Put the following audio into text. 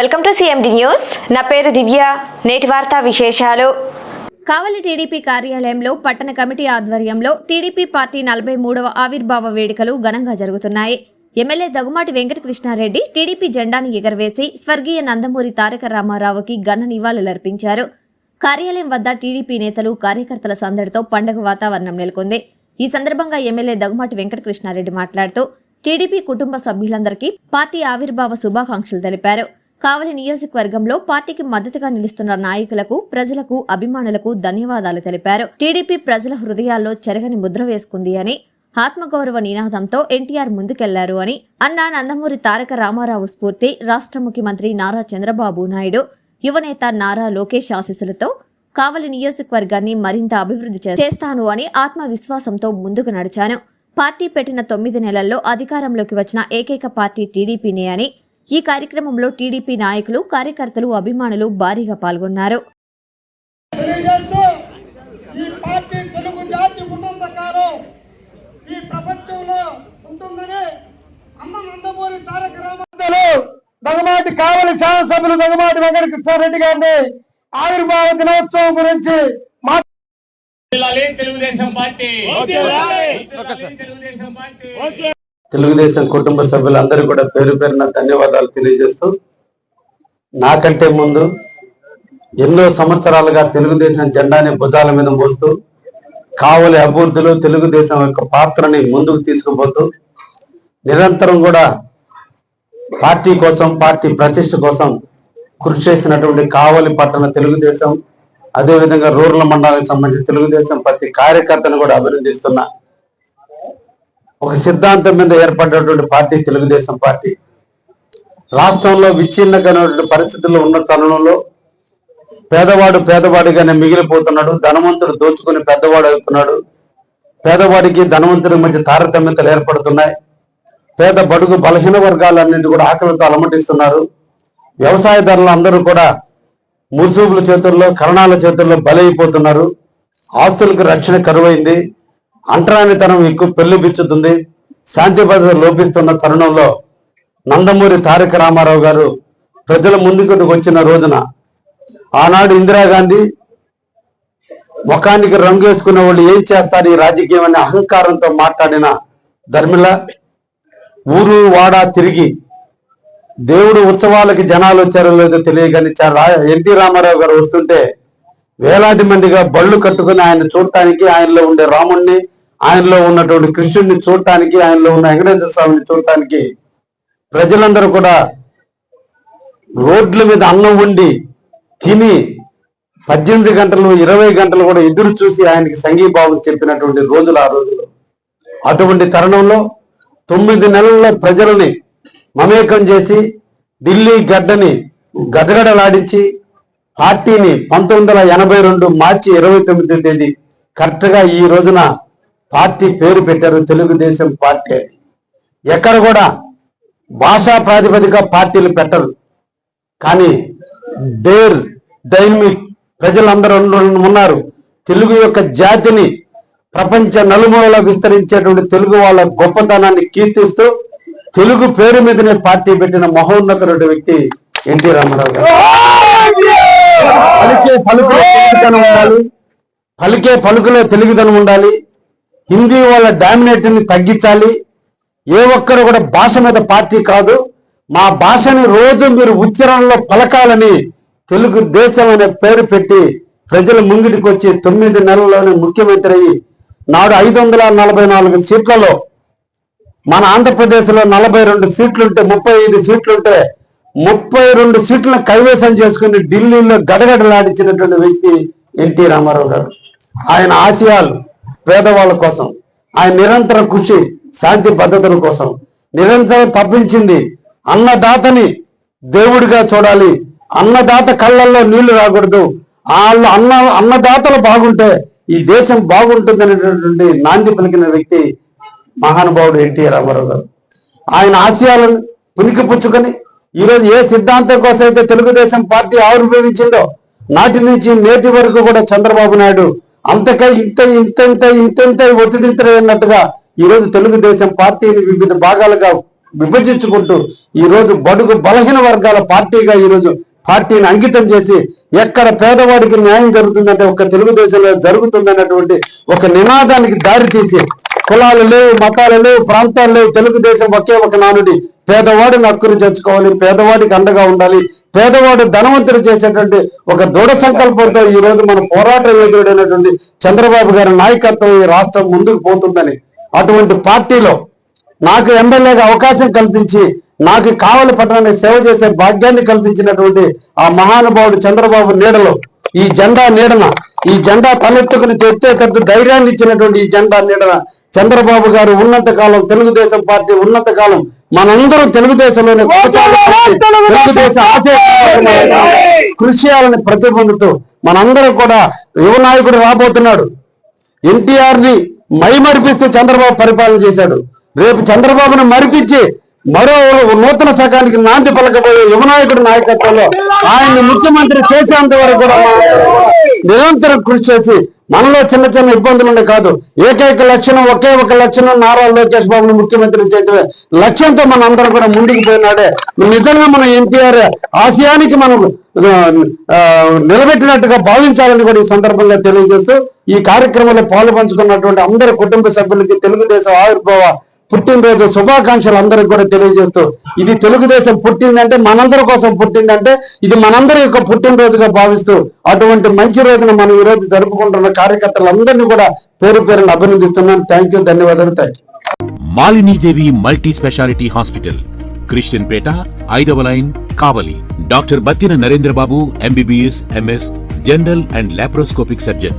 Welcome to CMD news నా పేరు దివ్య. నేటి వార్తా విశేషాలు. కావలి టీడీపీ కార్యాలయంలో పట్టణ కమిటీ ఆధ్వర్యంలో టీడీపీ పార్టీ నలభై మూడవ ఆవిర్భావ వేడుకలు ఘనంగా జరుగుతున్నాయి. ఎమ్మెల్యే దగుమాటి వెంకటకృష్ణారెడ్డి టీడీపీ జెండాను ఎగరవేసి స్వర్గీయ నందమూరి తారక రామారావుకి ఘన నివాళులర్పించారు కార్యాలయం వద్ద టీడీపీ నేతలు కార్యకర్తల సందడితో పండగ వాతావరణం నెలకొంది. ఈ సందర్భంగా ఎమ్మెల్యే దగుమాటి వెంకటకృష్ణారెడ్డి మాట్లాడుతూ టీడీపీ కుటుంబ సభ్యులందరికీ పార్టీ ఆవిర్భావ శుభాకాంక్షలు తెలిపారు. కావలి నియోజకవర్గంలో పార్టీకి మద్దతుగా నిలుస్తున్న నాయకులకు ప్రజలకు అభిమానులకు ధన్యవాదాలు తెలిపారు. టీడీపీ ప్రజల హృదయాల్లో చెరగని ముద్ర వేసుకుంది అని ఆత్మగౌరవ నినాదంతో ఎన్టీఆర్ ముందుకెళ్ళారు అని అన్నా నందమూరి తారక రామారావు స్ఫూర్తి రాష్ట్ర ముఖ్యమంత్రి నారా చంద్రబాబు నాయుడు యువనేత నారా లోకేష్ ఆశీస్సులతో కావలి నియోజకవర్గాన్ని మరింత అభివృద్ధి చేస్తాను అని ఆత్మవిశ్వాసంతో ముందుకు నడిచాను. పార్టీ పెట్టిన తొమ్మిది నెలల్లో అధికారంలోకి వచ్చిన ఏకైక పార్టీ టీడీపీనే అని ఈ కార్యక్రమంలో టీడీపీ నాయకులు కార్యకర్తలు అభిమానులు భారీగా పాల్గొన్నారు. ఈ పార్టీ తెలుగు జాతి ఉన్నంత కాలం ఈ ప్రపంచంలో ఉంటుందని అన్న నందమూరి తారక రామారావు దగమాటి కావలి శాసనసభ్యులు దగమాటి వెంకట కృష్ణారెడ్డి గారిని ఆవిర్భావ దినోత్సవం గురించి పార్టీ? తెలుగుదేశం పార్టీ? తెలుగుదేశం కుటుంబ సభ్యులందరూ కూడా పేరు పేరున ధన్యవాదాలు తెలియజేస్తూ నాకంటే ముందు ఎన్నో సంవత్సరాలుగా తెలుగుదేశం జెండాని భుజాల మీద మోస్తూ కావలి అభివృద్ధిలో తెలుగుదేశం యొక్క పాత్రని ముందుకు తీసుకుపోతూ నిరంతరం కూడా పార్టీ కోసం పార్టీ ప్రతిష్ట కోసం కృషి చేసినటువంటి కావలి పట్టణ తెలుగుదేశం అదేవిధంగా రూరల్ మండలానికి సంబంధించి తెలుగుదేశం ప్రతి కార్యకర్తను కూడా అభినందిస్తున్నా. ఒక సిద్ధాంతం మీద ఏర్పడినటువంటి పార్టీ తెలుగుదేశం పార్టీ. రాష్ట్రంలో విచ్ఛిన్నమైనటువంటి పరిస్థితుల్లో ఉన్న తరుణంలో పేదవాడు పేదవాడిగానే మిగిలిపోతున్నాడు ధనవంతుడు దోచుకుని పెద్దవాడు అవుతున్నాడు. పేదవాడికి ధనవంతుడి మధ్య తారతమ్యతలు ఏర్పడుతున్నాయి. పేద బడుగు బలహీన వర్గాలన్నింటి కూడా ఆకలితో అలమటిస్తున్నారు. వ్యవసాయదారులు అందరూ కూడా ముసుగుల చేతుల్లో కరణాల చేతుల్లో బలైపోతున్నారు. ఆస్తులకు రక్షణ కరువైంది. అంటరానితనం ఎక్కువ పెళ్ళిపిచ్చుతుంది. శాంతి భద్రత లోపిస్తున్న తరుణంలో నందమూరి తారక రామారావు గారు ప్రజల ముందుకు వచ్చిన రోజున ఆనాడు ఇందిరాగాంధీ ముఖానికి రంగు వేసుకున్న వాళ్ళు ఏం చేస్తారు ఈ రాజకీయం అనే అహంకారంతో మాట్లాడిన ధర్మిల ఊరు వాడ తిరిగి దేవుడు ఉత్సవాలకి జనాలు వచ్చారో లేదో తెలియగానే చా- రా- ఎన్టీ రామారావు గారు వస్తుంటే వేలాది మందిగా బళ్ళు కట్టుకుని ఆయన చూడటానికి ఆయనలో ఉండే రాముణ్ణి ఆయనలో ఉన్నటువంటి కృష్ణుడిని చూడటానికి ఆయనలో ఉన్న వెంకటేశ్వర స్వామిని చూడటానికి ప్రజలందరూ కూడా రోడ్ల మీద అన్నం వండి తిని పద్దెనిమిది గంటలు ఇరవై గంటలు కూడా ఎదురు చూసి ఆయనకి సంఘీభావం చెప్పినటువంటి రోజులు ఆ రోజులు. అటువంటి తరుణంలో తొమ్మిది నెలల్లో ప్రజలని మమేకం చేసి ఢిల్లీ గడ్డని గడగడలాడించి పార్టీని పంతొమ్మిది వందల ఎనభై రెండు మార్చి ఇరవై తొమ్మిది తేదీ కరెక్ట్గా ఈ రోజున పార్టీ పేరు పెట్టారు తెలుగుదేశం పార్టీ అని. ఎక్కడ కూడా భాషా ప్రాతిపదిక పార్టీలు పెట్టరు. కానీ డేర్ డైనమిక్ ప్రజలందరూ ఉన్నారు. తెలుగు యొక్క జాతిని ప్రపంచ నలుమూలలో విస్తరించేటువంటి తెలుగు వాళ్ళ గొప్పతనాన్ని కీర్తిస్తూ తెలుగు పేరు మీదనే పార్టీ పెట్టిన మహోన్నతుడు వ్యక్తి ఎన్టీ రామారావు గారు. పలికే పలుకులో తెలుగుతనం ఉండాలి. పలికే పలుకులో తెలుగుతనం ఉండాలి. హిందీ వాళ్ళ డామినేట్ని తగ్గించాలి. ఏ ఒక్కరు కూడా భాష మీద పార్టీ కాదు. మా భాషని రోజు మీరు ఉచ్చారణలో పలకాలని తెలుగు దేశం అనే పేరు పెట్టి ప్రజల ముంగిటికి వచ్చి తొమ్మిది నెలల్లోనే ముఖ్యమంత్రి అయ్యి నాడు ఐదు వందల నలభై నాలుగు సీట్లలో మన ఆంధ్రప్రదేశ్లో నలభై రెండు సీట్లుంటే ముప్పై ఐదు సీట్లుంటే ముప్పై రెండు సీట్లను కైవసం చేసుకుని ఢిల్లీలో గడగడలాడించినటువంటి వ్యక్తి ఎన్టీ రామారావు గారు. ఆయన ఆశయాలు పేదవాళ్ళ కోసం ఆయన నిరంతర కృషి శాంతి భద్రతల కోసం నిరంతరం తప్పించింది అన్నదాతని దేవుడిగా చూడాలి. అన్నదాత కళ్ళల్లో నీళ్ళు రాకూడదు. వాళ్ళు అన్న అన్నదాతలు బాగుంటే ఈ దేశం బాగుంటుందనేటటువంటి నాంది పలికిన వ్యక్తి మహానుభావుడు ఎన్టీ రామారావు గారు. ఆయన ఆశయాలను పునికి పుచ్చుకొని ఈరోజు ఏ సిద్ధాంతం కోసం అయితే తెలుగుదేశం పార్టీ ఆవిర్భవించిందో నాటి నుంచి నేటి వరకు కూడా చంద్రబాబు నాయుడు అంతకై ఇంత ఇంత ఇంత ఇంత ఇంత అన్నట్టుగా ఈరోజు తెలుగుదేశం పార్టీని వివిధ భాగాలుగా విభజించుకుంటూ ఈరోజు బడుగు బలహీన వర్గాల పార్టీగా ఈ రోజు పార్టీని అంకితం చేసి ఎక్కడ పేదవాడికి న్యాయం జరుగుతుందంటే ఒక తెలుగుదేశంలో జరుగుతుందన్నటువంటి ఒక నినాదానికి దారి తీసి కులాలు లేవు మతాలు లేవు ప్రాంతాలు లేవు తెలుగుదేశం ఒకే ఒక నానుడి పేదవాడిని హక్కును చేర్చుకోవాలి పేదవాడికి అండగా ఉండాలి. పేదవాడు ధనవంతుడు చేసేటువంటి ఒక దృఢ సంకల్పంతో ఈ రోజు మన పోరాట యోధుడైనటువంటి చంద్రబాబు గారి నాయకత్వం ఈ రాష్ట్రం ముందుకు పోతుందని అటువంటి పార్టీలో నాకు ఎమ్మెల్యేగా అవకాశం కల్పించి నాకు కావలి పట్టణాన్ని సేవ చేసే భాగ్యాన్ని కల్పించినటువంటి ఆ మహానుభావుడు చంద్రబాబు నీడలో ఈ జెండా నీడన ఈ జెండా తలెత్తుకుని తెచ్చేటట్టు ధైర్యాన్ని ఇచ్చినటువంటి ఈ జెండా నీడన చంద్రబాబు గారు ఉన్నత కాలం తెలుగుదేశం పార్టీ ఉన్నత కాలం మనందరం తెలుగుదేశంలోనే తెలుగుదేశం కృషి చేయాలని ప్రతిబంధుతూ మనందరం కూడా యువ నాయకుడు రాబోతున్నాడు. ఎన్టీఆర్ని మైమరిపిస్తూ చంద్రబాబు పరిపాలన చేశాడు. రేపు చంద్రబాబును మరిపించి మరో నూతన శకానికి నాంది పలకబోయే యువనాయకుడి నాయకత్వంలో ఆయన్ని ముఖ్యమంత్రి చేసేంత వరకు కూడా నిరంతరం కృషి చేసి మనలో చిన్న చిన్న ఇబ్బందులు కాదు. ఏకైక లక్షణం ఒకే ఒక లక్షణం నారా లోకేష్ బాబుని ముఖ్యమంత్రి చేయటమే. లక్ష్యంతో మనం అందరం కూడా ముందుకు పోయినాడే. నిజంగా మన ఎన్టీఆర్ ఆశయానికి మనం ఆ, నిలబెట్టినట్టుగా భావించాలని కూడా ఈ సందర్భంగా తెలియజేస్తూ ఈ కార్యక్రమంలో పాలు పంచుకున్నటువంటి అందరి కుటుంబ సభ్యులకి తెలుగుదేశం ఆవిర్భావ పుట్టినరోజు శుభాకాంక్షలు అందరికి కూడా తెలియజేస్తూ ఇది తెలుగుదేశం పుట్టిందంటే మనందరి కోసం పుట్టిందంటే ఇది మనందరి యొక్క పుట్టినరోజుగా భావిస్తూ అటువంటి మంచి రోజున మనం ఈ రోజు జరుపుకుంటున్న కార్యకర్తలందరినీ కూడా పేరు పేరును అభినందిస్తున్నాను. థ్యాంక్ యూ ధన్యవాదాలు. Thank you Malinidevi multi speciality hospital Christian Peta ఐదవ line Kavali. Doctor Battina Narendrababu MBBS MS general and laparoscopic surgeon.